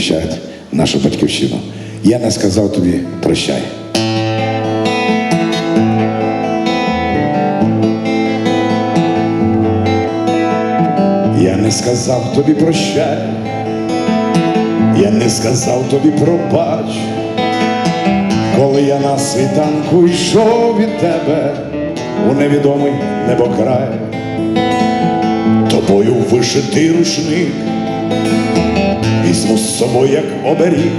захищають нашу батьківщину. Я не сказав тобі прощай. Я не сказав тобі прощай, я не сказав тобі пробач, коли я на світанку йшов від тебе у невідомий небокрай, тобою вишитий рушник, візьму з собою як оберіг,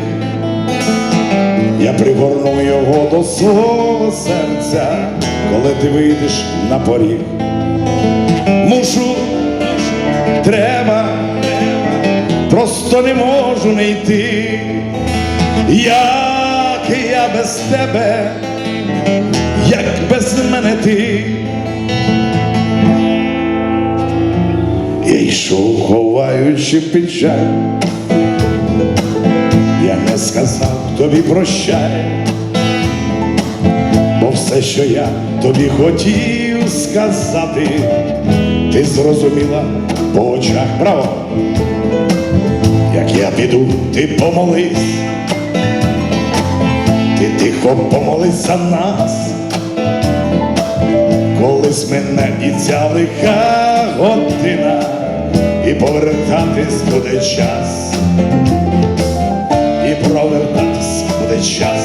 я пригорну його до свого серця, коли ти вийдеш на поріг. Мушу треба, просто не можу не йти, як я без тебе, як без мене ти. Я йшов, ховаючи печаль, я не сказав тобі прощай, бо все, що я тобі хотів сказати, ти зрозуміла по очах, браво! Як я піду, ти помолись, ти тихо помолись за нас, колись мене і ця лиха година, і повертатись буде час, провертатись буде час.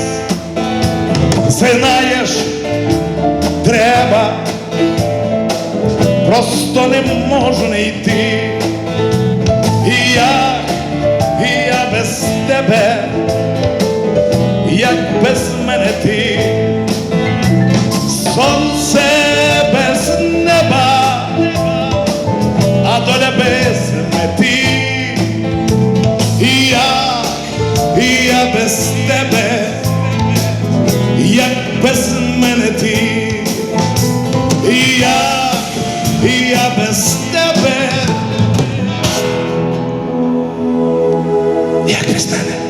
Знаєш, треба просто не можу не йти. І я, і я без тебе, як без мене ти, сонце як без мене ти. І я, і я без тебе. Як без мене?